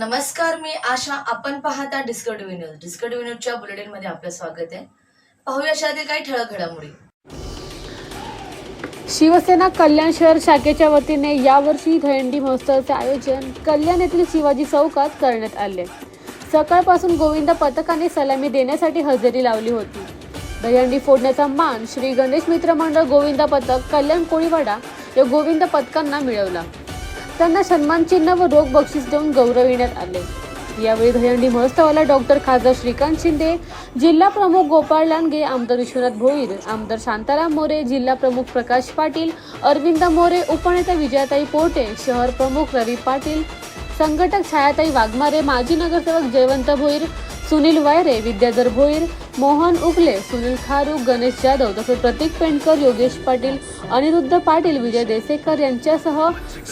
नमस्कार मी आशा. आपण पाहता डिस्कवरी न्यूज. डिस्कवरी न्यूजच्या बुलेटिनमध्ये आपलं स्वागत आहे. पाहूया अशातील काही ठळक घडामोडी. शिवसेना कल्याण शहर शाखेच्या वतीने यावर्षी दहीहंडी महोत्सवाचे आयोजन कल्याण येथील शिवाजी चौकात करण्यात आले. सकाळपासून गोविंद पथकाने सलामी देण्यासाठी हजेरी लावली होती. दहीहंडी फोडण्याचा मान श्री गणेश मित्र मंडळ गोविंद पथक कल्याण कोळीवाडा या गोविंद पथकांना मिळवला. त्यांना सन्मानचिन्ह व रोख बक्षीस देऊन गौरविण्यात आले. यावेळी दहीहंडी महोत्सवाला डॉक्टर खासदार श्रीकांत शिंदे जिल्हा प्रमुख गोपाळ लांडगे आमदार विश्वनाथ भोईर आमदार शांताराम मोरे जिल्हा प्रमुख प्रकाश पाटील अरविंद मोरे उपनेता विजयाताई पोटे शहर प्रमुख रवी पाटील संघटक छायाताई वाघमारे माजी नगरसेवक जयवंत भोईर सुनील वायरे विद्याधर भोईर मोहन उगले सुनील खारू गणेश जाधव तसेच प्रतीक पेंडकर योगेश पाटील अनिरुद्ध पाटील विजय देसेकर यांच्यासह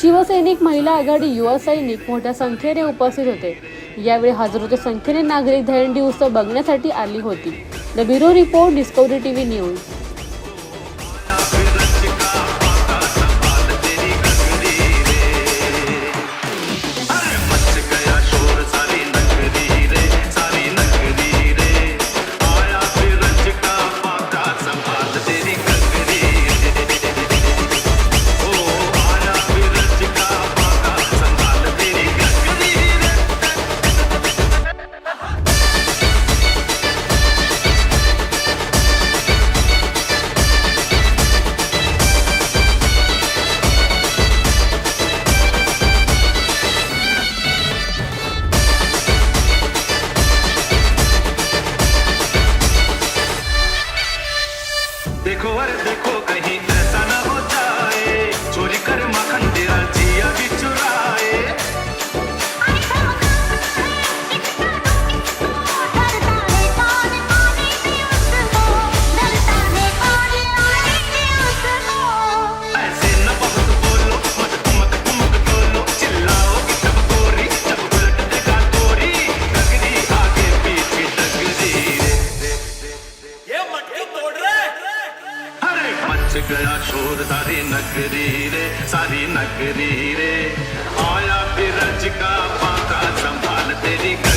शिवसैनिक महिला आघाडी युवा सैनिक मोठ्या संख्येने उपस्थित होते. यावेळी हजारोच्या संख्येने नागरिक. दहीहंडी उत्सव बघण्यासाठी आली होती. The bureau report Discovery TV news. अरे गया शोर सारी नगरी रे सारी नगरी रे. आया फिर का पाका संभाल तेरी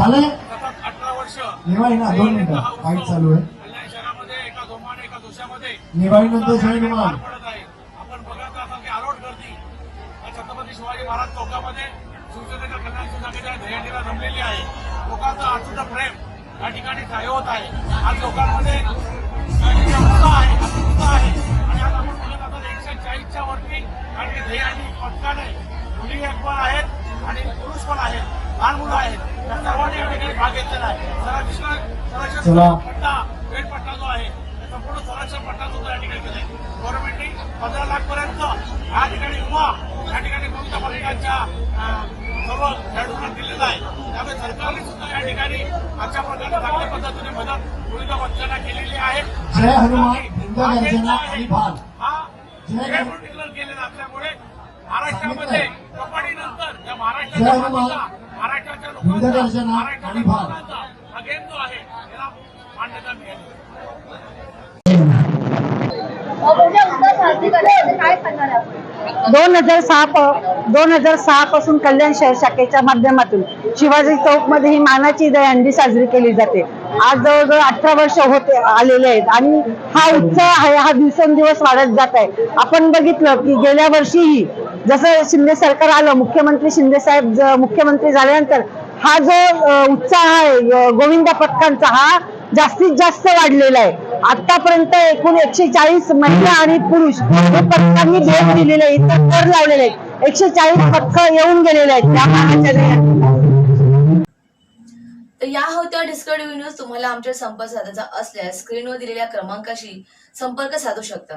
झालंय? नेवाळी ना दोन मिनिटं. फाईट चालू आहे. आरोट गर्दी. या छत्रपती शिवाजी महाराज चौकामध्ये शिवसेनेच्या कल्याण जमलेली आहे. लोकांचं अचूक प्रेम या ठिकाणी होत आहे. आज लोकांमध्ये आहे आहे. आणि आज आपण बघत असाल एकशे चाळीसच्या वरती आणि ध्येयंडी पथकाने मुली एक पण आहेत आणि पुरुष पण आहेत. लहान मुलं आहेत त्या सर्वांनी या ठिकाणी भाग. घेतलेला आहे संरक्षण संरक्षण. पट्टा वेळ पट्टा जो आहे संपूर्ण संरक्षण पट्टा सुद्धा या ठिकाणी केलाय गव्हर्नमेंटने पंधरा लाख पर्यंत या ठिकाणी विमा या ठिकाणी कोणत्या पालिकांच्या सर्व खेळाडूंना दिलेला आहे अशा प्रकारे चांगल्या पद्धतीने मदत विविध पक्षांना केलेली आहे जय हनुमान. हा डिक्लेअर केलेला असल्यामुळे महाराष्ट्रामध्ये कबड्डीनंतर या महाराष्ट्राच्या भिंग. आणि हा मिळाली. दोन हजार सहा दोन हजार सहा पासून कल्याण शहर शाखेच्या माध्यमातून शिवाजी चौकमध्ये ही मानाची दहीहंडी साजरी केली जाते. आज जवळजवळ अठरा वर्ष होते आलेले आहेत आणि हा उत्साह आहे हा दिवसेंदिवस वाढत जात आहे. आपण बघितलं की गेल्या वर्षीही जसं शिंदे सरकार आलं मुख्यमंत्री शिंदे साहेब मुख्यमंत्री झाल्यानंतर हा जो उत्साह आहे गोविंदा पथकांचा हा जास्तीत जास्त वाढलेला आहे. आतापर्यंत एकूण एकशे चाळीस महिला आणि पुरुष हे पथकांनी भेट दिलेले आहेत कर लावलेले आहेत. एकशे चाळीस पथक येऊन गेलेले आहेत त्या मानाच्या या होत्या डिस्कवरी न्यूज तुम्हाला आमच्या संपर्क साधायचा असल्यास स्क्रीनवर दिलेल्या क्रमांकाशी संपर्क साधू शकता.